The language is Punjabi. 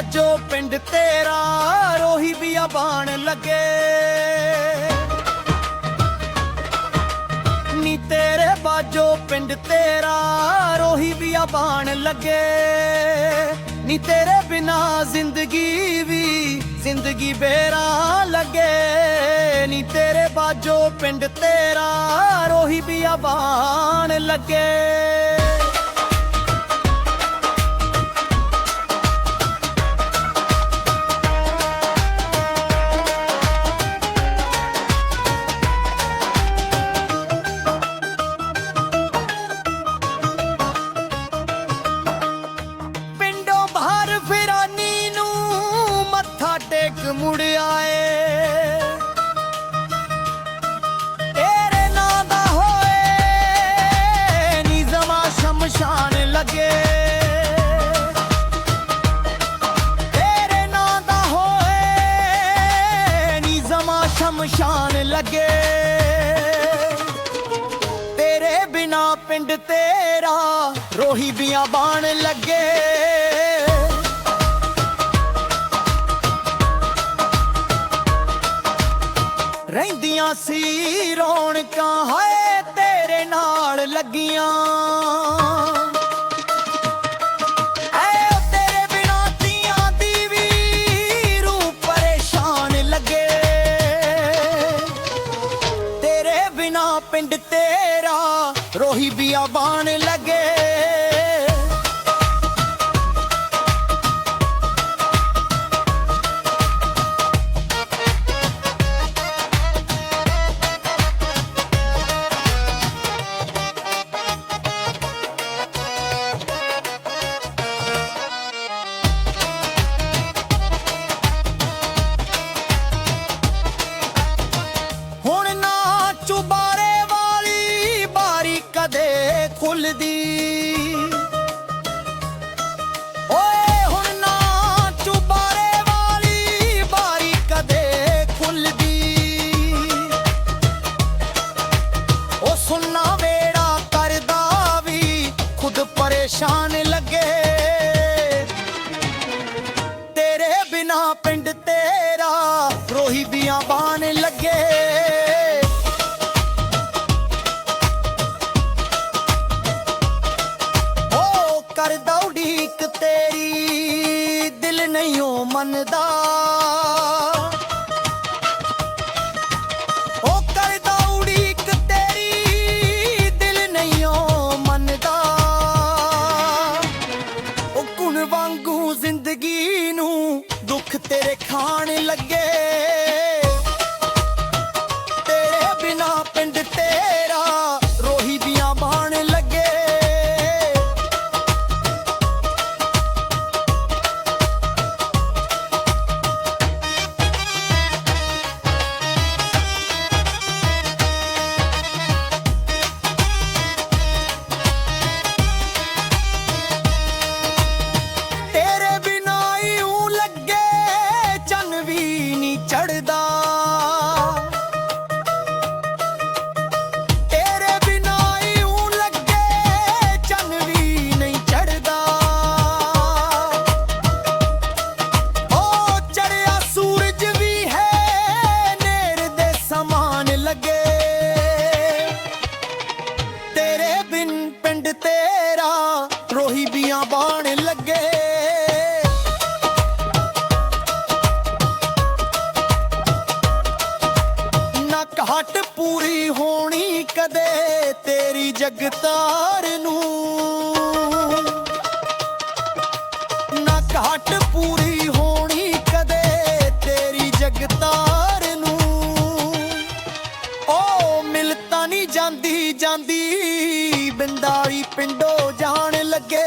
ਬਾਜੋ ਪਿੰਡ ਤੇਰਾ, ਰੋਹੀ ਵੀ ਬਾਣ ਲੱਗੇ। ਨੀ ਤੇਰੇ ਬਾਜੋ ਪਿੰਡ ਤੇਰਾ, ਰੋਹੀ ਵੀ ਬਾਣ ਲੱਗੇ। ਨੀ ਤੇਰੇ ਬਿਨਾ ਜ਼ਿੰਦਗੀ ਵੀ, ਜ਼ਿੰਦਗੀ ਬੇਰਾ ਲੱਗੇ। ਨੀ ਤੇਰੇ ਬਾਜੋ ਪਿੰਡ ਤੇਰਾ, ਰੋਹੀ ਵੀ ਬਾਣ ਲੱਗੇ। ਮੁੜ ਆਏ। ਤੇਰੇ ਨਾਂ ਦਾ ਹੋਏ, ਨੀ ਜ਼ਮਾ ਸ਼ਮਸ਼ਾਨ ਲੱਗੇ। ਤੇਰੇ ਨਾਂ ਦਾ ਹੋਏ, ਨੀ ਜ਼ਮਾ ਸ਼ਮਸ਼ਾਨ ਲੱਗੇ। ਤੇਰੇ ਬਿਨਾ ਪਿੰਡ ਤੇਰਾ ਰੋਹੀ ਬੀਆਂ ਬਾਣ ਲੱਗੇ। ਰਹਿੰਦੀਆਂ ਸੀ, ਰੌਣਕਾਂ ਹਾਏ ਤੇਰੇ ਨਾਲ ਲੱਗੀਆਂ। ਐ ਤੇਰੇ ਬਿਨਾ ਤੀਆਂ ਦੀ ਵੀ ਪਰੇਸ਼ਾਨ ਲੱਗੇ। ਤੇਰੇ ਬਿਨਾ ਪਿੰਡ ਤੇਰਾ ਰੋਹੀ ਬਿਆਬਾਨ ਪਰੇਸ਼ਾਨ ਲੱਗੇ। ਤੇਰੇ ਬਿਨਾ ਪਿੰਡ ਤੇਰਾ ਰੋਹੀ ਬੀਆਂ ਬਾਣ ਲੱਗੇ। ਓ ਕਰਦਾ ਉਡੀਕ ਤੇਰੀ, ਦਿਲ ਨਹੀਂ ਓ ਮੰਨਦਾ। ਖਾਣ ਲੱਗੇ। ਕਦੇ ਤੇਰੀ ਜਗਤਾਰ ਨੂੰ। ਨਾ ਘਾਟ ਪੂਰੀ ਹੋਣੀ ਕਦੇ ਤੇਰੀ ਜਗਤਾਰ ਨੂੰ। ਓ ਮਿਲਤਾ ਨਹੀਂ ਜਾਂਦੀ ਜਾਂਦੀ ਬਿੰਦਾਰੀ ਪਿੰਡੋ ਜਾਣ ਲੱਗੇ।